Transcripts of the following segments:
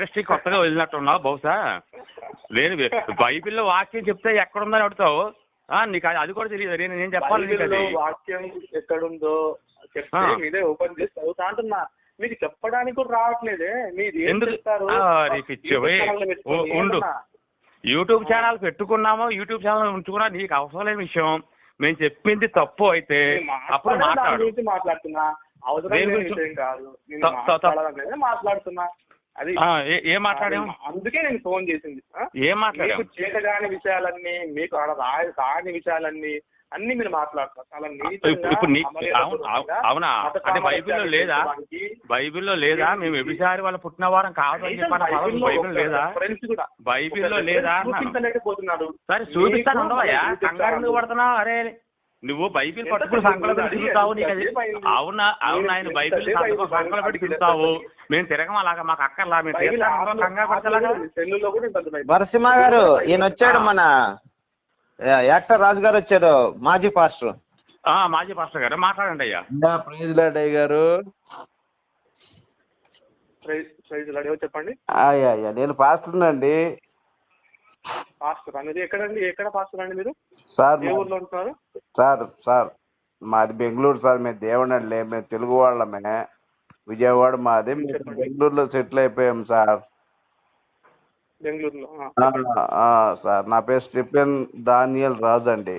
Industry కొత్తగా వెళ్ళినట్టున్నావు బహుశా? లేదు బైబిల్లో వాక్యం చెప్తే ఎక్కడుందని అడుగుతావు. ఆ, నీకు అది- అది కూడా తెలియదు. నేను నేను చెప్పాలి వాక్యం ఎక్కడుందో చెప్తే. మీరే ఓపెన్ చేసి చదువుతా అంటున్నా. మీకు చెప్పడానికి కూడా రావట్లేదే. మీరు ఏం ఎందుకు? ఉండు. యూట్యూబ్ ఛానల్ పెట్టుకున్నామో యూట్యూబ్ ఛానల్ ఉంచుకున్నా నీకు అవసరం లేని విషయం. మేము చెప్పింది తప్పు అయితే అప్పుడు మాట్లాడుతున్నా. అవసరం కాదు. మాట్లాడుతున్నా. అది ఏ- అందుకే నేను ఫోన్ చేసింది? ఏం చేతగాని విషయాలన్నీ మీకు కాని విషయాలన్నీ అన్ని మీరు మాట్లాడతారు. చాలా అవును- అంటే బైబిల్లో లేదా? బైబిల్లో లేదా? మేము వ్యభిచారి వాళ్ళ పుట్టిన వారం చెప్పాను బైబిల్ లేదా? బైబిల్లో లేదా సరే చూపిస్తాను ఉండవయ్యా. కంగారు పడుతున్నావు? అరే నువ్వు బైబిల్ పట్టుకుని సంకలం పెట్టి తిరుగుతావు నీకు అది? అవునా అవునా ఆయన బైబిల్ సంకలం సంకలం పెట్టి తిరుగుతావు మేము తిరగం అలాగా మాకు అక్కర్లా మేము. నరసింహ గారు ఈయన వచ్చాడు మన యాక్టర్ రాజు గారు వచ్చాడు మాజీ పాస్టర్. ఆ, మాజీ పాస్టర్ గారు మాట్లాడండి అయ్యా. ప్రైజ్ అయ్య గారు. ప్రైజ్ చెప్పండి? నేను పాస్టర్ అండి పాస్టర్ అనేది ఎక్కడండి? ఎక్కడ పాస్టర్ అండి మీరు? సార్ ఏ ఊర్లో ఉంటున్నారు సార్ సార్ మాది బెంగళూరు సార్. మేము దేవనళ్ళే మేము తెలుగు వాళ్ళమే. విజయవాడ మాది. బెంగళూరులో సెటిల్ అయిపోయాం సార్. బెంగళూరులో సార్. నా పేరు స్టిఫెన్ దానియల్ రాజ్ అండి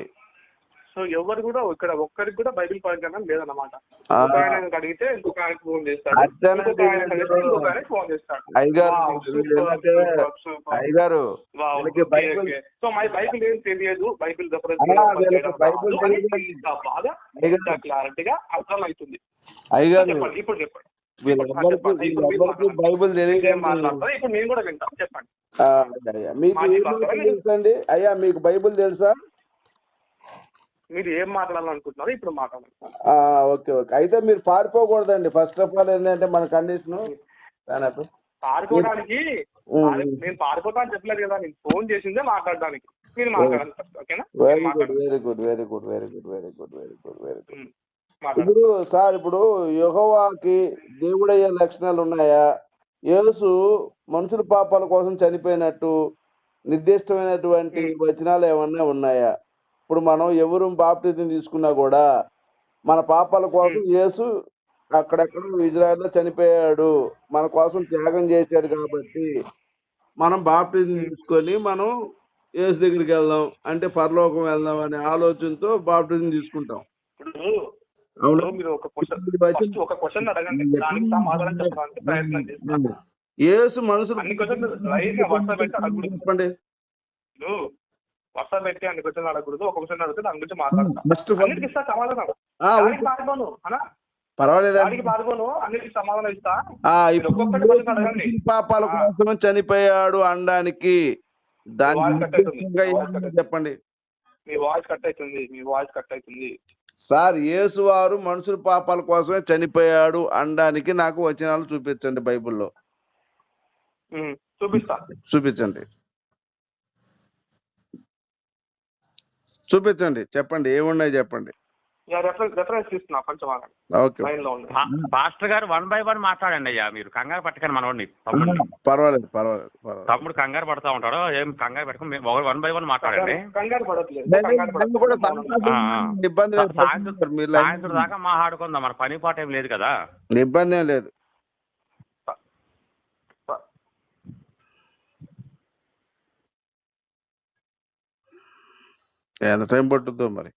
సో ఎవరు కూడా ఇక్కడ ఒక్కరికి కూడా బైబిల్ పరిజ్ఞానం లేదన్నమాట. ఆ. ఒక ఆయనకి అడిగితే ఇంకొక ఆయనకి ఫోన్ చేస్తాడు. ఇంకొక ఆయనకి అడిగితే ఇంకొక ఆయనకి ఫోన్ చేస్తాడు. సో మై బైబిల్ ఏం తెలియదు బైబిల్. బాగా క్లారిటీగా అయ్యగారు చెప్పండి ఇప్పుడు చెప్పండి. ఇప్పుడు. బైబిల్ నేను కూడా వింటాను. చెప్పండి. మీకు అయ్యా మీకు బైబిల్ తెలుసా? మీరు ఏం మాట్లాడాలనుకుంటున్నారో ఇప్పుడు మాట్లాడండి ఆ, ఓకే ఓకే. అయితే మీరు పారిపోకూడదండి. ఫస్ట్ ఆఫ్ ఆల్ ఏంటంటే మన కండిషన్ పాడుకోవడానికి ఉమ్. పారి- నేను అని చెప్పలేదు కదా. నేను ఫోన్ చేసిందే మాట్లాడడానికి. మీరు first, ఓకేనా very good. Very good very good very good very good very good very good ఇప్పుడు సార్ ఇప్పుడు యెహోవాకి దేవుడయ్యే లక్షణాలు ఉన్నాయా? యేసు మనుషుల పాపాల కోసం చనిపోయినట్టు నిర్దిష్టమైనటువంటి వచనాలు ఏమన్నా ఉన్నాయా? ఇప్పుడు మనం ఎవరు బాప్టిజం తీసుకున్నా కూడా మన పాపాల కోసం యేసు అక్కడెక్కడ ఇజ్రాయెల్లో చనిపోయాడు. మన కోసం త్యాగం చేశాడు కాబట్టి మనం బాప్టిజం తీసుకొని మనం యేసు దగ్గరికి వెళ్దాం. అంటే పరలోకం వెళ్దాం అనే ఆలోచనతో బాప్టిజం తీసుకుంటాం. ఇప్పుడు అవునా? మీరు ఒక క్వశ్చన్ ఒక అడగండి. దానికి సమాధానం చెప్పడానికి ప్రయత్నం చేస్తాను. యేసు మనుషులు చెప్పండి. వరుస పెట్టి అన్ని క్వశ్చన్లు అడగకూడదు. ఒక క్వశ్చన్ అడిగితే దాని గురించి మాట్లాడతాం. ఫస్ట్ ఆఫ్ ఆల్ అన్నిటికి ఇస్తా సమాధానం. దానికి అనా? పర్వాలేదండి దానికి పారిపోను అన్నిటికి సమాధానం ఇస్తా. ఒక్కొక్కటి క్వశ్చన్ అడగండి. పాపాల. కోసం చనిపోయాడు అనడానికి దాని. చెప్పండి. మీ వాయిస్ కట్ అవుతుంది. మీ వాయిస్ కట్ అవుతుంది. సార్ యేసు వారు మనుషుల పాపాల కోసమే చనిపోయాడు అనడానికి నాకు వచనాలు చూపించండి బైబిల్లో. చూపిస్తా. చూపించండి. చూపించండి చెప్పండి ఏమున్నాయి చెప్పండి. రెఫరెన్స్ రెఫరెన్స్ ఇస్తున్నా కొంచెం ఆగండి. ఓకే. లైన్లో ఉంది పా- పాస్టర్ గారు వన్ బై వన్ మాట్లాడండి అయ్యా మీరు కంగారు పట్టకండి మనోడిని. తమ్ముడు. పర్వాలేదు పర్వాలేదు పర్వాలేదు. తమ్ముడు కంగారు పడతా ఉంటాడు ఏం కంగారు పెట్టుకుని వన్ బై వన్ మాట్లాడండి. కంగారు పడట్లేదు సాయంత్రం మీరు లైన్ సాయంత్రం దాకా మాట్లాడుకుందాం మన పని పాట ఏం లేదు కదా. ఇబ్బంది ఏం లేదు. ఎంత టైం పట్టుద్దో మరి?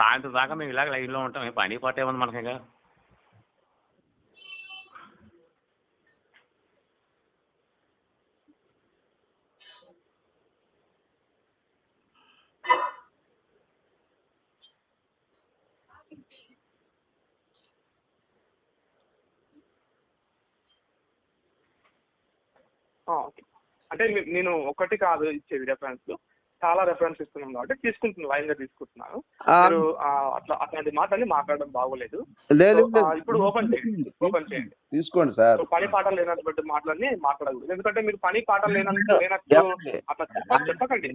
సాయంత్రం దాకా మేము ఇలాగ లైన్లో ఉంటాం పని పాట ఏముంది మనకి ఇంకా ఆ, ఓకే. అంటే నేను ఒకటి కాదు ఇచ్చేది రెఫరెన్స్ చాలా రెఫరెన్స్ ఇస్తున్నాం కాబట్టి తీసుకుంటున్నాను లైన్గా తీసుకుంటున్నాను మీరు అట్లా అట్లాంటి మాటల్ని మాట్లాడడం బాగోలేదు. ఇప్పుడు ఓపెన్ చేయండి ఓపెన్ చేయండి. తీసుకోండి సార్. పని పాటలు లేనటువంటి మాటలని మాట్లాడకూడదు. ఎందుకంటే మీరు పని పాటలు లేనట్టు? అట్లా చెప్ప- చెప్పకండి.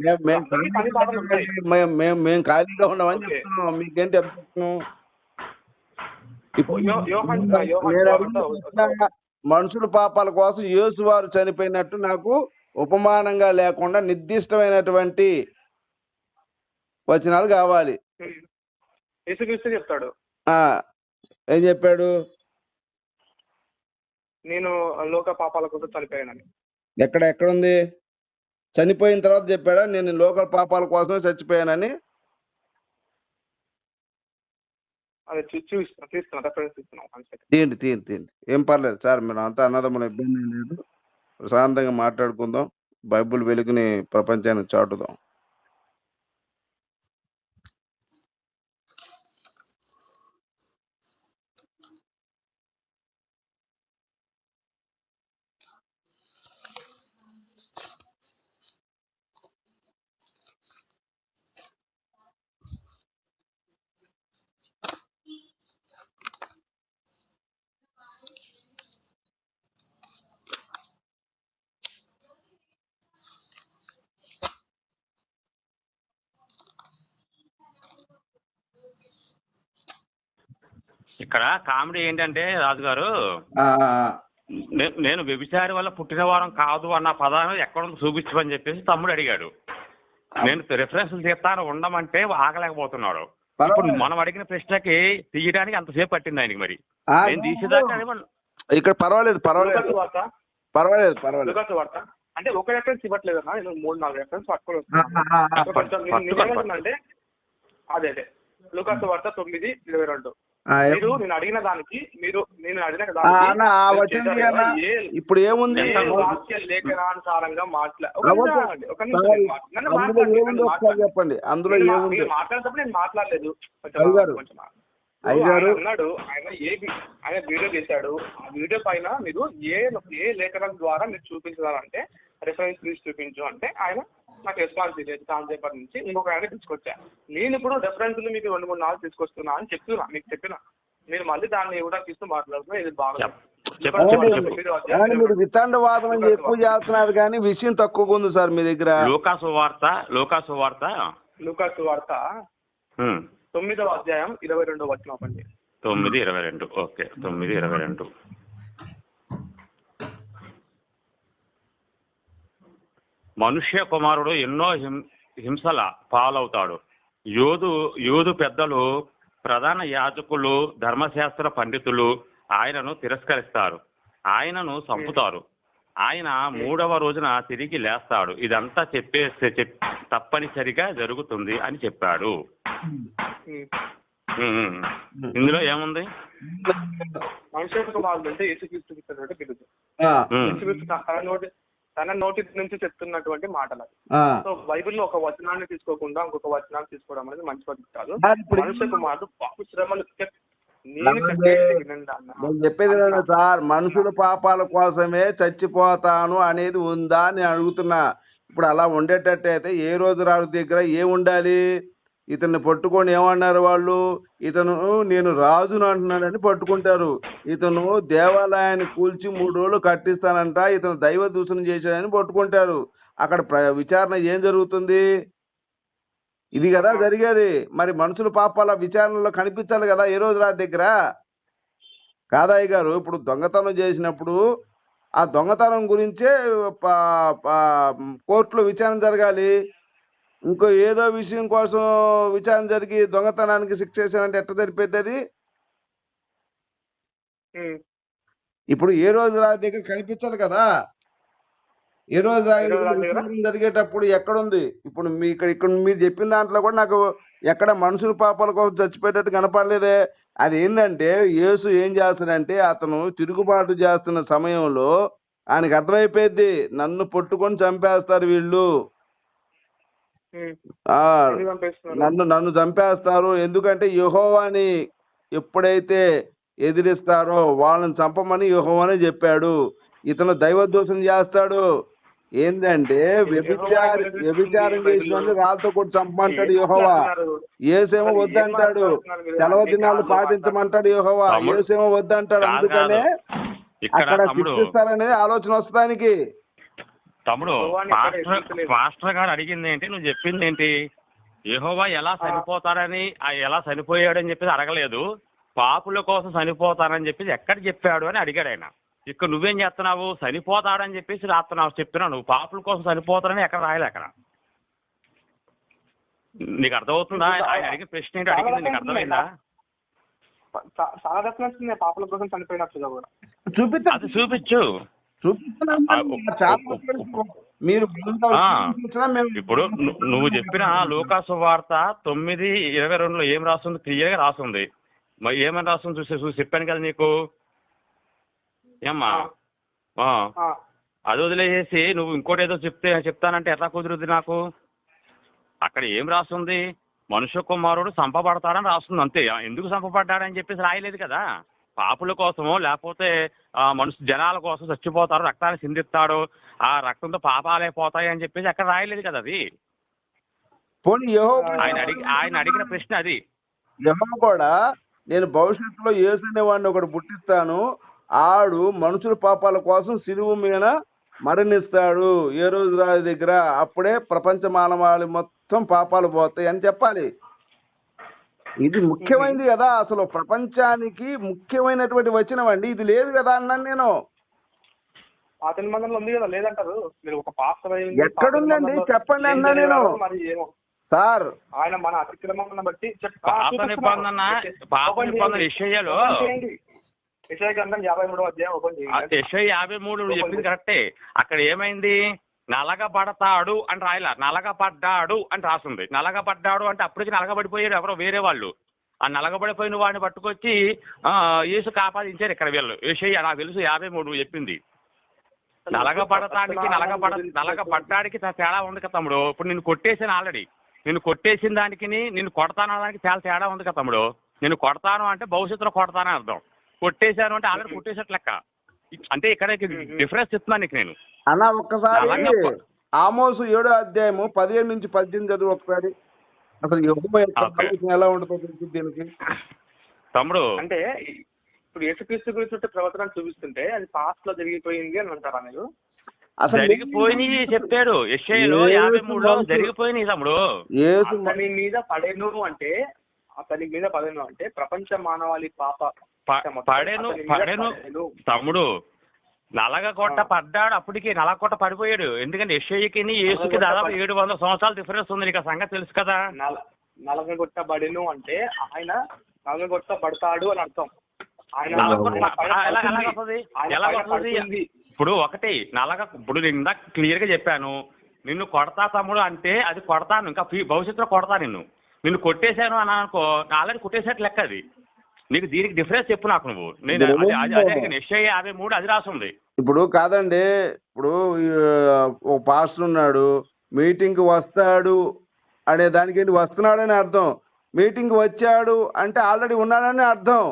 పని పాటలు ఉంటాయి. మేము ఖాళీగా ఉన్నామని మీకేంటి మనుషుల పాపాల కోసం యేసు వారు చనిపోయినట్టు నాకు ఉపమానంగా లేకుండా నిర్దిష్టమైనటువంటి వచనాలు కావాలి. యేసుక్రీస్తు చెప్తాడు. ఆ ఏం చెప్పాడు? నేను లోక పాపాల కోసం చనిపోయానని. ఎక్కడ ఎక్కడుంది? చనిపోయిన తర్వాత చెప్పాడా? నేను లోకల్ పాపాల కోసమే చచ్చిపోయానని? తీయండి తీయండి తీయండి. ఏం పర్లేదు సార్ మీరు అంతా అన్నదమ్ముల ఇబ్బంది లేదు. ప్రశాంతంగా మాట్లాడుకుందాం. బైబిల్ వెలుగుని ప్రపంచానికి చాటుదాం. ఇక్కడ కామెడీ ఏంటంటే ఆ. నే- నేను వ్యభిచారి వల్ల పుట్టిన వారం కాదు అన్న పదాన్ని ఎక్కడ ఉందో చూపించమని చెప్పేసి తమ్ముడు అడిగాడు. నేను రిఫరెన్స్లు తీస్తాను ఉండమంటే ఆగలేకపోతున్నాడు. ఇప్పుడు. మనం అడిగిన ప్రశ్నకి తీయడానికి అంతసేపు పట్టింది ఆయనకి మరి? నేను తీసేదాకా. ఇక్కడ పర్వాలేదు పర్వాలేదు. పర్వాలేదు పర్వాలేదు. అంటే ఒక రెఫరెన్స్ ఇవ్వట్లేదు అన్న నేను మూడు నాలుగు రెఫరెన్స్ ఏమంటున్నానంటే అదే అదే. లూకాసు వార్త తొమ్మిది ఇరవై రెండు. మీరు నేను అడిగిన దానికి మీరు నేను అడిగిన దానికి ఇప్పుడు ఏముంది లేఖనానుసారంగా మాట్లా ఒక అవ్వదు. నిమిషం ఆగండి, ఒక నిమిషం సార్, మాట్లా- నన్ను అందులో మాట్లాడండి, ఏముంది నన్ను ఒకసారి మాట్లాడండి. చెప్పండి అందులో ఏముంది మాట్లాడేటప్పుడు నేను మాట్లాడలేదు ఆగండి. అయ్యగారు. ఆయన అన్నాడు ఆయన ఏ ఆయన వీడియో చేశాడు ఆ వీడియో పైన మీరు ఏ ఏ లేఖనం ద్వారా మీరు చూపించాలంటే రిఫరెన్స్ తీసి చూపించు అంటే ఆయన నాకు రెస్పాన్స్ ఇవ్వలేదు చాలాసేపటి నుంచి. ఇంకొక ఆయన తీసుకొచ్చా. నేను ఇప్పుడు రెఫరెన్స్ మీకు రెండు మూడు నాలుగు తీసుకొస్తున్నా అని చెప్తున్నా మీకు చెప్పిన. మీరు మళ్ళీ దాన్ని కూడా తీస్తూ మాట్లాడుతున్నా ఇది బాగా మీరు వితండవాదం అని ఎక్కువ చేస్తున్నారు కానీ విషయం తక్కువగా ఉంది సార్ మీ దగ్గర. లోకాసు వార్త లోకాసు వార్త లూకాసు వార్త. తొమ్మిదవ అధ్యాయం ఇరవై రెండో వచ్చిన పండి తొమ్మిది ఇరవై రెండు. ఓకే తొమ్మిది ఇరవై రెండు. మనుష్య కుమారుడు ఎన్నో హిం హింసల పాలవుతాడు. యోధు యోధు పెద్దలు ప్రధాన యాజకులు ధర్మశాస్త్ర పండితులు ఆయనను తిరస్కరిస్తారు. ఆయనను చంపుతారు. ఆయన మూడవ రోజున తిరిగి లేస్తాడు. ఇదంతా చెప్పే చెప్ తప్పనిసరిగా జరుగుతుంది అని చెప్పాడు. ఇందులో ఏముంది? మనుష్య కుమారుడు అంటే యేసుక్రీస్తు తన నోటి నుంచి చెప్తున్నటువంటి మాటలు. సో బైబిల్లో ఒక వచనాన్ని తీసుకోకుండా ఇంకొక వచనాన్ని తీసుకోవడం అనేది మంచి పద్ధతి కాదు. మనుష్య కుమారుడు బహు శ్రమలు నేను చెప్పేది సార్ మనుషుల పాపాల కోసమే చచ్చిపోతాను అనేది ఉందా అని నేను అడుగుతున్నా. ఇప్పుడు అలా ఉండేటట్టయితే ఏ రోజు రాజు దగ్గర ఏం ఉండాలి ఇతన్ని పట్టుకొని ఏమన్నారు వాళ్ళు? ఇతను నేను రాజును అంటున్నాడని పట్టుకుంటారు. ఇతను దేవాలయాన్ని కూల్చి మూడు రోజులు కట్టిస్తానంట. ఇతను దైవ దూషణ చేశాడని పట్టుకుంటారు. అక్కడ ప్ర- విచారణ ఏం జరుగుతుంది? ఇది కదా జరిగేది. మరి మనుషుల పాపాల విచారణలో కనిపించాలి కదా ఏ రోజు రా దగ్గర? కాదాయి గారు ఇప్పుడు దొంగతనం చేసినప్పుడు ఆ దొంగతనం గురించే కోర్టులో విచారణ జరగాలి. ఇంకో ఏదో విషయం కోసం విచారణ జరిగి దొంగతనానికి శిక్ష చేశారంటే ఎట్ట జరిపేది అది. ఇప్పుడు ఏ రోజు రాజు దగ్గర కనిపించాలి కదా? ఏ రోజు జరిగేటప్పుడు ఎక్కడుంది? ఇప్పుడు మీ ఇక్కడ ఇక్కడ మీరు చెప్పిన దాంట్లో కూడా నాకు ఎక్కడ మనుషుల పాపాల కోసం చచ్చిపోయేటట్టు కనపడలేదే. అది ఏంటంటే యేసు ఏం చేస్తాడంటే అతను తిరుగుబాటు చేస్తున్న సమయంలో ఆయనకు అర్థమైపోయింది నన్ను పట్టుకొని చంపేస్తారు వీళ్ళు ఉమ్. ఆ ఎందుకు పంపిస్తున్నారు? నన్ను నన్ను చంపేస్తారు. ఎందుకంటే యెహోవాని ఎప్పుడైతే ఎదిరిస్తారో వాళ్ళని చంపమని యెహోవానే చెప్పాడు. ఇతను దైవదోషం చేస్తాడు. ఏంటంటే వ్యభిచారి వ్యభిచారం చేసిన రాళ్ళతో కొట్టి చంపమంటాడు యెహోవా. ఏసేమో వద్దంటాడు. సెలవు దినాలు పాటించమంటాడు యెహోవా. ఏసేమో వద్దంటాడు. అందుకనే ఇక్కడ అక్కడ శిక్షిస్తారనేది ఆలోచన వస్తానికి తమ్ముడు పాస్టర్. పాస్టర్ గారు అడిగింది ఏంటి? నువ్వు చెప్పింది ఏంటి? యెహోవా ఎలా చనిపోతాడని ఆ ఎలా చనిపోయాడని చెప్పేసి అడగలేదు. పాపుల కోసం చనిపోతానని చెప్పేసి ఎక్కడ చెప్పాడు అని అడిగాడు ఆయన. ఇక్కడ నువ్వేం చేస్తున్నావు? చనిపోతాడని చెప్పేసి రాస్తున్నావు చెప్తున్నావు. నువ్వు పాపుల కోసం చనిపోతానని ఎక్కడ రాయలే అక్కడ. నీకు అర్థమవుతుందా? ఆయన అడిగిన ప్రశ్న ఏంటో? అడిగింది నీకు అర్థమైందా? చాలా పాపల కోసం చనిపోయినట్టుగా కూడా. చూపిస్తా అది చూపించు. మీరు ఇప్పుడు నువ్వు చెప్పిన లోకాసు వార్త తొమ్మిది ఇరవై రెండులో ఏం రాస్తుంది? క్లియర్గా రాస్తుంది. మరి ఏమని రాస్తుంది చూసి చూసి చెప్పాను కదా నీకు? ఏమ్మా? అది వదిలేసేసి నువ్వు ఇంకోటి ఏదో చెప్తే చెప్తానంటే ఎట్లా కుదురుద్ది నాకు? అక్కడ ఏం రాస్తుంది? మనుష్య కుమారుడు సంపబడతాడని రాస్తుంది అంతే. ఎందుకు సంపబడ్డాడని చెప్పేసి రాయలేదు కదా? పాపుల కోసమో లేకపోతే ఆ, మనుషు జనాల కోసం చచ్చిపోతారు రక్తాన్ని సిందిస్తాడు ఆ రక్తంతో పాపాలే పోతాయి అని చెప్పేసి అక్కడ రాయలేదు కదా అది? ఆయన అడిగి ఆయన అడిగిన ప్రశ్న అది. యెహోవా కూడా నేను భవిష్యత్తులో యేసు అనేవాడిని ఒకడు పుట్టిస్తాను. ఆడు మనుషుల పాపాల కోసం సిలువు మీద మరణిస్తాడు. ఏ రోజు రాజు దగ్గర? అప్పుడే ప్రపంచ మానవాళి మొత్తం పాపాలు పోతాయి అని చెప్పాలి. ఇది ముఖ్యమైనది కదా అసలు ప్రపంచానికి ముఖ్యమైనటువంటి వచనం అండి. ఇది లేదు కదా అన్నాను నేను. పాత నిబంధనలు ఉంది కదా లేదంటారు? మీరు ఒక అయ్యింది ఎక్కడుందండి? చెప్పండి అన్నా నేను. మరి ఏమో. సార్. ఆయన మన అతిక్రమం బట్టి పాత. నిబంధన పాత నిబంధన చేయండి. యెషయా గ్రంథం యాభై మూడో అధ్యాయం ఓపెన్ చేయండి. యశ యాభై మూడు చెప్పింది కరెక్టే. అక్కడ ఏమైంది? నలగబడతాడు అని రాయలా. నలగబడ్డాడు అని రాసింది. నలగబడ్డాడు అంటే అప్పటికి నలగబడిపోయాడు ఎవరో వేరే వాళ్ళు. ఆ నలగబడిపోయిన వాడిని పట్టుకొచ్చి ఆ, యేసు కాపాదించారు ఇక్కడ వీళ్ళు. ఏషయ్య నాకు తెలుసు యాభై మూడు చెప్పింది. నలగబడటానికి నలగబడ నలగబడ్డానికి తేడా ఉంది కదా తమ్ముడు. ఇప్పుడు నేను కొట్టేసాను ఆల్రెడీ. నేను కొట్టేసిన దానికి నేను కొడతాను అనడానికి చాలా తేడా ఉంది కదా తమ్ముడు. నేను కొడతాను అంటే భవిష్యత్తులో కొడతానని అర్థం. కొట్టేశాను అంటే ఆల్రెడీ కొట్టేసట్లెక్క అంటే ఇక్కడ డిఫరెన్స్ చెప్తున్నాను నీకు నేను. అన్న ఒక్కసారి ఆమోసు ఏడో అధ్యాయము పదిహేడు నుంచి పద్దెనిమిది చదువు ఒకసారి. అసలు ఎలా ఉంటుందో దీనికి? తమ్ముడు అంటే ఇప్పుడు యేసుక్రీస్తు గురించి ప్రవర్తన చూపిస్తుంటే అది పాస్ట్లో జరిగిపోయింది అని అంటారా మీరు? అసలు జరిగిపోయినవి చెప్పాడు. యేసు యాభై మూడులో తమ్ముడు. యేసు అతని మీద పడేను అంటే అతని మీద పడేను అంటే ప్రపంచ మానవాళి పాప పడేను పడేను పడేను. తమ్ముడు. నలగ కొట్ట ఆ. పడ్డాడు అప్పటికి నలగ కొట్ట పడిపోయాడు. ఎందుకంటే యేసుకి నలగ దాదాపు ఏడు వందల సంవత్సరాల డిఫరెన్స్ ఉంది నీకు సంగతి తెలుసు కదా? నల నలగగొట్టబడెను అంటే ఆయన అని అర్థం. నలగొట్ట పైన వస్తుంది? పడుతుంది. ఇప్పుడు ఒకటి నలగ ఇప్పుడు నేను ఇందాక క్లియర్గా చెప్పాను. నిన్ను కొడతా తమ్ముడు అంటే అది కొడతాను ఇంకా భవిష్యత్తులో కొడతా నిన్ను. నిన్ను కొట్టేశాను అని అనుకో ఆల్రెడీ కొట్టేసేట్టు లెక్క అది. నీకు దీనికి డిఫరెన్స్ చెప్పు నాకు నువ్వు. నేను ఎస్ఐ యాభై మూడు అది రాసింది ఇప్పుడు కాదండి ఇప్పుడు ఒక పాస్టర్ ఉన్నాడు మీటింగ్కి వస్తాడు అనే దానికి ఏంటి వస్తున్నాడని అర్థం. మీటింగ్ వచ్చాడు అంటే ఆల్రెడీ ఉన్నాడని అర్థం.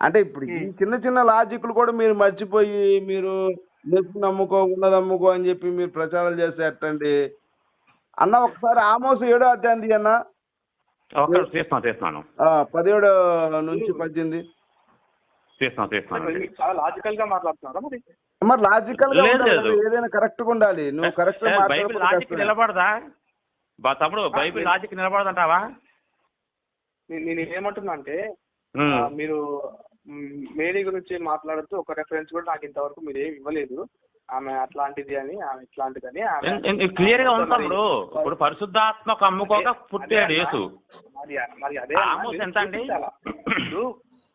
అంటే ఇప్పుడు ఈ చిన్న చిన్న లాజిక్లు కూడా మీరు మర్చిపోయి మీరు నొప్పి నమ్ముకో ఉన్నది అమ్ముకో అని చెప్పి మీరు ప్రచారాలు చేస్తే ఎట్టండి అన్న ఒకసారి ఆమోస్ ఏడో అధ్యాయం అన్న తీస్తున్నాను ఆ, పదిహేడు నుంచి పద్దెనిమిది. చాలా లాజికల్గా మాట్లాడుతున్నారా మరి? మరి లాజికల్గా ఏదైనా కరెక్ట్గా ఉండాలి. నువ్వు కరెక్ట్ బైబిల్ లాజిక్ నిలబడదా? బా తమ్ముడు బైబిల్ లాజిక్ నిలబడదంటావా? నేను నేను ఏమంటున్నా అంటే మీరు మేరీ గురించి మాట్లాడుతూ ఒక రెఫరెన్స్ కూడా నాకు ఇంతవరకు మీరు ఏమి ఇవ్వలేదు. ఆమె అట్లాంటిది అని ఆమె ఇట్లాంటిది అని ఆమె క్లియర్గా తమ్ముడు ఇప్పుడు పరిశుద్ధాత్మకు అమ్ముకోక పుట్టాడు యేసు. మరి మరి అదే ఆమోస్ ఎంత అండి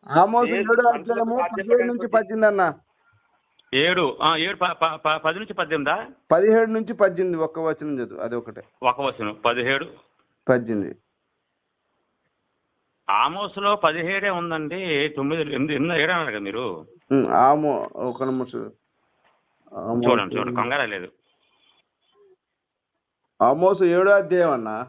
ఆమోసు ఏడో అధ్యాయము పదిహేడు నుంచి పద్దెనిమిది అన్న ఏడు ఏడు పది నుంచి పద్దెనిమిదా? పదిహేడు నుంచి పద్దెనిమిది ఒక్క వచనం చదువు అది ఒకటే. ఒక వచనం పదిహేడు. పద్దెనిమిది. ఆమోస్లో పదిహేడే ఉందండి తొమ్మిది ఎనిమిది ఎనిమిది ఏడు అన్నారు కదా మీరు? ఆమో ఒక నిమిషం. చూడండి చూడండి. కంగారా లేదు. ఆమోసు ఏడో అధ్యాయం అన్న?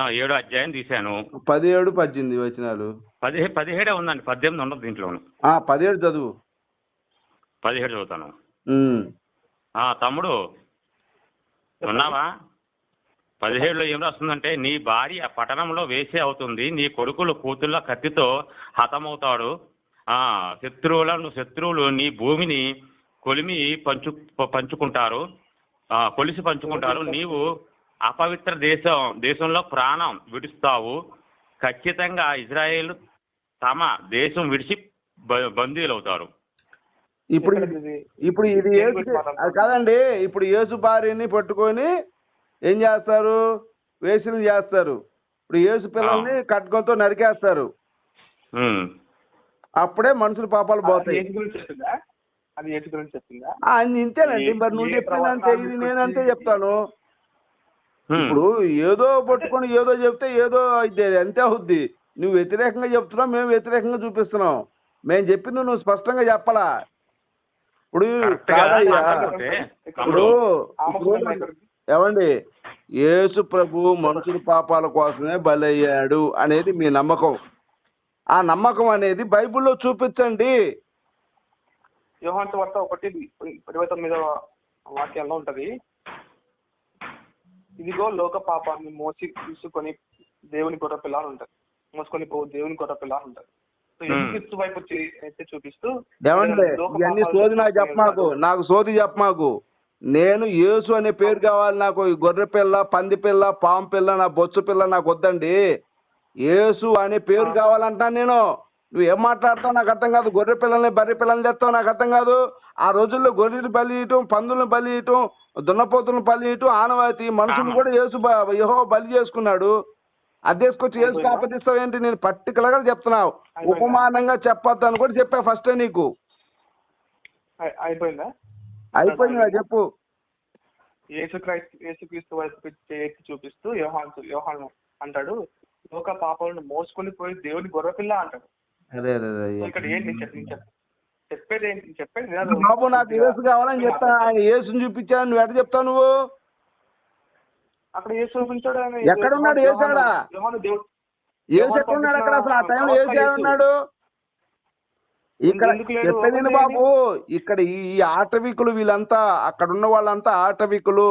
ఆ, ఏడో అధ్యాయం తీశాను. పదిహేడు పద్దెనిమిది వచనాలు. పదిహే పదిహేడే ఉందండి. పద్దెనిమిది ఉండదు దీంట్లోను. పదిహేడు చదువు. పదిహేడు చదువుతాను. తమ్ముడు ఉన్నావా? పదిహేడులో ఏం రాస్తుందంటే నీ భార్య పట్టణంలో వేసే అవుతుంది. నీ కొడుకులు కూతుళ్ళ కత్తితో హతమవుతాడు. ఆ శత్రువులను శత్రువులు నీ భూమిని కొలిమి పంచు పంచుకుంటారు. ఆ, కొలిసి పంచుకుంటారు. నీవు అపవిత్ర దేశం దేశంలో ప్రాణం విడుస్తావు. ఖచ్చితంగా ఇజ్రాయేల్ తమ దేశం విడిచి బ- బందీలు అవుతారు ఇప్పుడు? ఇప్పుడు ఇది కాదండి. ఇప్పుడు యేసు భార్యని పట్టుకొని ఏం చేస్తారు? వేసులు చేస్తారు. ఇప్పుడు యేసు పిల్లల్ని కట్కంతో నరికేస్తారు. అప్పుడే మనుషుల పాపాలు పోతాయి. అది గురించి చెప్పిందా? ఇంతేనండి. మరి నువ్వు ప్రవచనాలు ఇది నేను అంతే గురించి- చెప్తాను. ఇప్పుడు ఏదో పట్టుకొని ఏదో చెప్తే ఏదో ఇది అంతే అవుద్ది. నువ్వు వ్యతిరేకంగా చెప్తున్నావు మేము వ్యతిరేకంగా చూపిస్తున్నాం. మేము చెప్పింది నువ్వు స్పష్టంగా చెప్పలా? ఇప్పుడు ఇప్పుడు ఏమండి? యేసు ప్రభు మనుషుల పాపాల కోసమే బలయ్యాడు అనేది మీ నమ్మకం. ఆ నమ్మకం అనేది బైబిల్లో చూపించండి. యోహాన్ వార్త ఒకటి ఇరవై తొమ్మిదవ వాక్యంలో ఉంటది ఇదిగో లోక పాపాన్ని మోసి తీసుకొని దేవుని గొర్రె పిల్ల అని ఉంటది మోసుకొని పో దేవుని గొర్రె పిల్ల అని ఉంటది సో Hmm. యేసుక్రీస్తు వైపు అయితే చూపిస్తూ ఇవన్నీ సోది నాకు చెప్పమాకు. నాకు సోది చెప్పమాకు నేను యేసు అనే పేరు కావాలి నాకు ఈ గొర్రె పిల్ల పంది పిల్ల పాము పిల్ల నా బొచ్చు పిల్ల నాకు వద్దండి యేసు అనే పేరు ఆ. కావాలంటా నేను నువ్వు ఏం మాట్లాడతావు? నాకు అర్థం కాదు. గొర్రె పిల్లల్ని బర్రె పిల్లల్ని తెస్తావు? నాకు అర్థం కాదు. ఆ రోజుల్లో గొర్రెలు బలి ఇయటం పందులను బలి ఇయటం దున్నపోతులను బలి ఇయటం ఆనవాతి మనుషులు. కూడా యేసు యెహోవా బలి చేసుకున్నాడు. అది తీసుకొచ్చి యేసు? ఆపదిస్తావు ఏంటి? నేను పర్టికులర్గా చెప్తున్నావు? ఉపమానంగా చెప్పొద్దు అని కూడా చెప్పా ఫస్ట్ నీకు. అయి- అయిపోయిందా? అయిపోయిందా చెప్పు. యేసు క్రైస్తు యేసుక్రీస్తు వైపు చూపిస్తూ యోహాన్ యోహాన్ అంటాడు. లోక పాపాలను మోసుకొని పోయి దేవుని గొర్రెపిల్ల అంటాడు. అరే సో ఇక్కడ ఏంటి చెప్పేది ఏంటి చెప్పేది. బాబు నాకు యేసు కావాలని చెప్తా ఆయన యేసుని చూపించాను నువ్వు ఎట్ట చెప్తావు నువ్వు? అక్కడ యేసు చూపించాడు యేసాడా? యోహాను దేవుడు. యేసు ఎక్కడున్నాడు అక్కడ? అసలు ఆ టైంలో యేసు ఉన్నాడు ఇక్కడ? చెప్పేది బాబు. ఇక్కడ ఈ ఈ ఆటవికులు వీళ్ళంతా అక్కడ ఉన్న వాళ్ళంతా ఆటవికులు.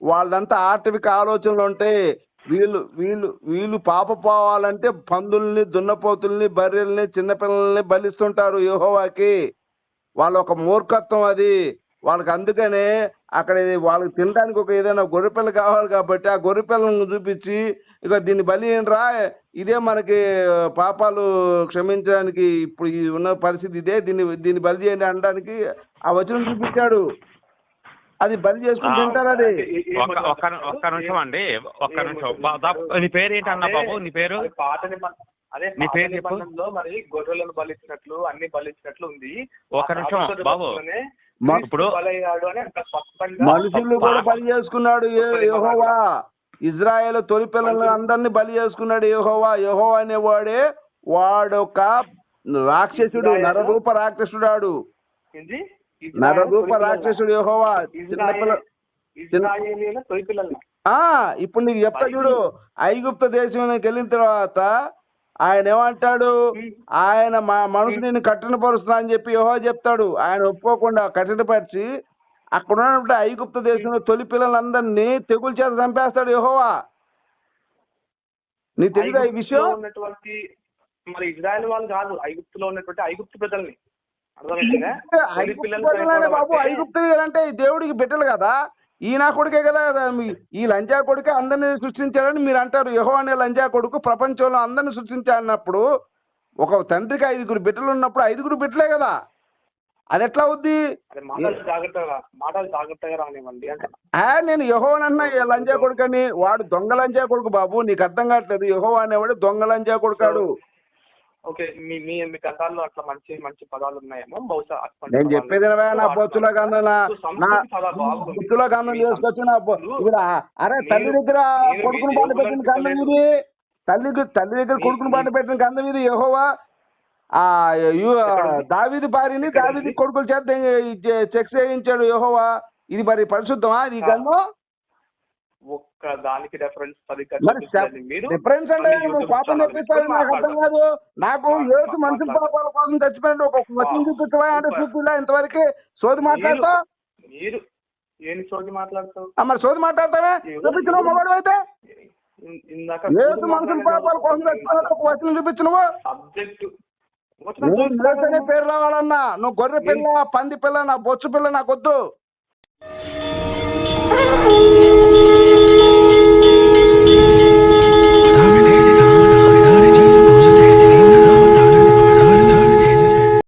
వాళ్ళంతా ఆటవిక ఆలోచనలు ఉంటాయి వీళ్ళు వీళ్ళు వీళ్ళు పాప పోవాలంటే పందుల్ని దున్నపోతుల్ని బర్రెల్ని చిన్నపిల్లల్ని బలిస్తుంటారు యూహోవాకి. వాళ్ళ ఒక మూర్ఖత్వం అది. వాళ్ళకి అందుకనే అక్కడ వాళ్ళకి తినడానికి ఒక ఏదైనా గొర్రెపిల్ల కావాలి కాబట్టి ఆ గొర్రెపిల్లను చూపించి ఇక దీన్ని బలి రా ఇదే మనకి పాపాలు క్షమించడానికి ఇప్పుడు ఉన్న పరిస్థితి ఇదే. దీన్ని దీన్ని బలి చేయండి అనడానికి ఆ వచనం చూపించాడు. అది బలి చేసుకుని ఆ. తింటారు అది? ఒక్క ఒక్క నిమిషం అండి. ఒక్క నిమిషం. నీ పేరు ఏంటన్నా బాబు? నీ పేరు? అదే పాత అదే నీ పేరు చెప్పు. మరి గొర్రెలను బలిచ్చినట్లు అన్ని బలిచ్చినట్లు ఉంది. ఒక్క ఆ నిమిషం, బాబు. ఇప్పుడు- మనుషులు కూడా బలి చేసుకున్నాడు ఏ- యెహోవా. ఇజ్రాయేల్ తొలి పిల్లలను అందరినీ బలి చేసుకున్నాడు యెహోవా. యెహోవా అనేవాడే వాడొక రాక్షసుడు నరరూప రాక్షసుడాడు? నరరూప రాక్షసుడు యెహోవా చిన్నపిల్ల ఆ ఇప్పుడు నీకు చెప్తా చూడు. ఐగుప్త దేశంలోకి వెళ్ళిన తర్వాత ఆయన ఏమంటాడు? ఆయన మా మనసు నేను కఠినపరుస్తున్నా అని చెప్పి యెహోవా చెప్తాడు. ఆయన ఒప్పుకోకుండా కఠినపరిచి అక్కడ ఉన్నటువంటి ఐగుప్త దేశంలో తొలి పిల్లలందరినీ తెగులు చేత చంపేస్తాడు యెహోవా. నీ తెలియదా ఈ విషయం? మరి ఇజ్రాయెల్ వాళ్ళు కాదు ఐగుప్తులో ఉన్నటువంటి ఐగుప్తు ప్రజల్ని. బాబు. అంటే దేవుడికి బిడ్డలు కదా? ఈయన కొడుకే కదా ఈ లంజా కొడుకే అందరిని సృష్టించాడని మీరు అంటారు. యహో అనే లంజా కొడుకు ప్రపంచంలో అందరిని సృష్టించాడన్నప్పుడు ఒక తండ్రికి ఐదుగురు బిడ్డలు ఉన్నప్పుడు ఐదుగురు బిడ్డలే కదా? అది ఎట్లా అవుద్ది నేను యహో అన్న లంజా కొడుకు అని వాడు దొంగ లంజా కొడుకు బాబు నీకు అర్థం కావట్లేదు. యహో అనేవాడు దొంగ లంజా కొడుకాడు. ఓకే మీ మీ మీ గతాల్లో అట్లా మంచి మంచి పదాలు ఉన్నాయేమో బహుశా నేను చెప్పేది? నా గంధం నా సో నా సంస్కృతి చాలా బాగుంది. బొచ్చులో గంధం మీ చేసుకొచ్చి నా బొ- సంస్కృతులు ఇక్కడ అరే తల్లి దగ్గర కొడుకును దేవుళ్ళని పెట్టిన గంధం. ఇది తల్లి తల్లి దగ్గర కొడుకును బాట పెట్టిన గంధం ఇది యెహోవా ఆ? దావీది భార్యని దావీది? కొడుకుల చేత చె- చెక్స్ వేయించాడు యెహోవా ఇది మరి పరిశుద్ధమా ఈ. గంధం ఒక్క దానికి రెఫరెన్స్ మరి డిఫరెన్స్ అంటే నువ్వు పాపం తెప్పిస్తావు నాకు అర్థం కాదు. నాకు మా- యేసు మా- మనుషుల మాట్లాడు. పాపాల కోసం చచ్చిపోయాడు ఒక వచనం వా. చూపించవా అంటే. చూపిలా ఇంతవరకు సోది మాట్లాడతా? మీరు ఏం సోది మాట్లాడతావు? మరి సోది మాట్లాడతావే? చూపించిన మగవాడు అయితే? యేసు మనుషుల పాపాల కోసం చచ్చిపోయాడు ఒక వచనం చూపించు నువ్వు సబ్జెక్ట్ పేరు రావాలన్నా. నువ్వు గొర్రె పిల్ల పంది పిల్ల నా బొచ్చు పిల్ల నాకు వద్దు.